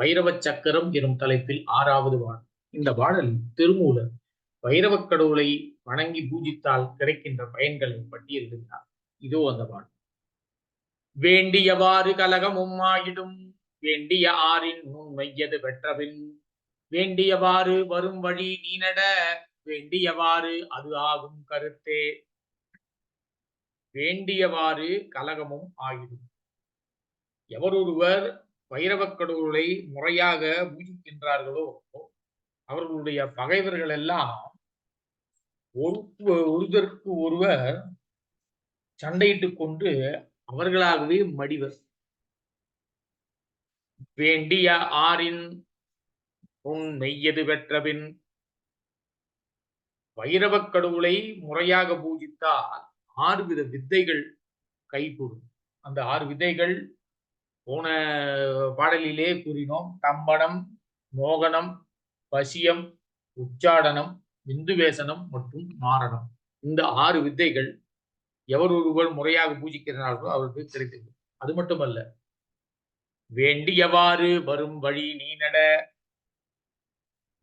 வைரவ சக்கரம் எனும் தலைப்பில் ஆறாவது பாடல். இந்த பாடல் திருமூலர் வைரவக் கடவுளை வணங்கி பூஜித்தால் கிடைக்கின்ற பயன்களை பட்டியலிடுகிறார் இதோ அந்த பாடல். வேண்டியவாறு கலகமும் ஆயிடும். வேண்டிய ஆறின் நுண் மையது பெற்றபின்? வேண்டியவாறு வரும் வழி நீ நட. வேண்டியவாறு அது ஆகும் கருத்தே. வேண்டியவாறு கலகமும் ஆயிடும். எவரொருவர் வைரவக் கடவுளை முறையாக பூஜிக்கின்றார்களோ? அவர்களுடைய பகைவர்கள் எல்லாம் ஒருவருக்கு ஒருவர் சண்டையிட்டுக் கொண்டு அவர்களாகவே மடிவர். வேண்டிய ஆறின் உன் மெய்யது பெற்றபின் வைரவக் கடவுளை முறையாக பூஜித்தால் ஆறு வித வித்தைகள் கைகூடும். அந்த ஆறு விதைகள் போன பாடலிலே கூறினோம். தம்பனம் மோகனம் பசியம் உச்சாடனம் இந்துவேசனம் மற்றும் மாரணம். இந்த ஆறு வித்தைகள் எவர் ஒருவர் முறையாக பூஜிக்கிறார்களோ அவருக்கு கிடைத்தது அது மட்டுமல்ல வேண்டியவாறு வரும் வழி நீ நட.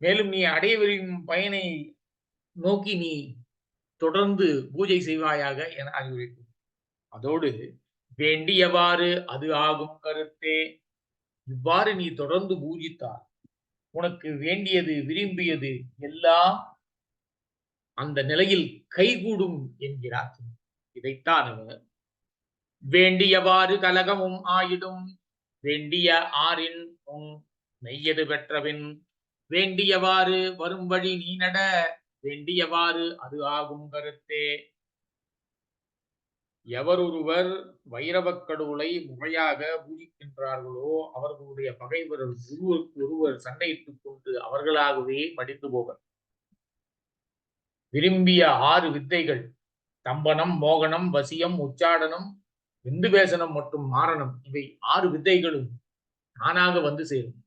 மேலும் நீ அடைய விரும்பும் பயனை நோக்கி நீ தொடர்ந்து பூஜை செய்வாயாக என அறிவுரைக்கும் அதோடு வேண்டியவாறு அது ஆகும் கருத்தே. இவ்வாறு நீ தொடர்ந்து பூஜித்தால் உனக்கு வேண்டியது விரும்பியது எல்லாம் அந்த நிலையில் கைகூடும் என்கிறார். இதைத்தான் அவர் வேண்டியவாறு கலகமும் ஆயிடும். வேண்டிய ஆறின் நெய்யது மெய்யது வேண்டியவாறு வரும் வழி நீ நட. வேண்டியவாறு அது ஆகும் கருத்தே. எவரொருவர் வைரவக் கடவுளை முறையாக பூஜிக்கின்றார்களோ அவர்களுடைய பகைவர் ஒருவருக்கு ஒருவர் சண்டையிட்டுக் கொண்டு அவர்களாகவே மடிந்து போவர். விரும்பிய ஆறு வித்தைகள் தம்பனம் மோகனம் வசியம் உச்சாடனம் விந்துவேசனம் மற்றும் மாரணம் இவை ஆறு வித்தைகளும் தானாக வந்து சேரும்.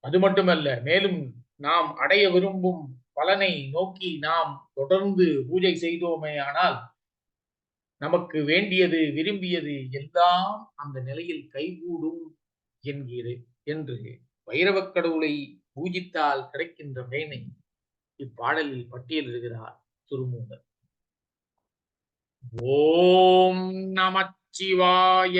அது மட்டுமல்ல மேலும் நாம் அடைய விரும்பும் பலனை நோக்கி நாம் தொடர்ந்து பூஜை செய்தோமே ஆனால் நமக்கு வேண்டியது விரும்பியது எல்லாம் அந்த நிலையில் கைகூடும் என்கிற என்று வைரவக் கடவுளை பூஜித்தால் கிடைக்கின்ற பயனை இப்பாடலில் பட்டியலிடுகிறார் திருமூலர் ஓம் நமச்சிவாய.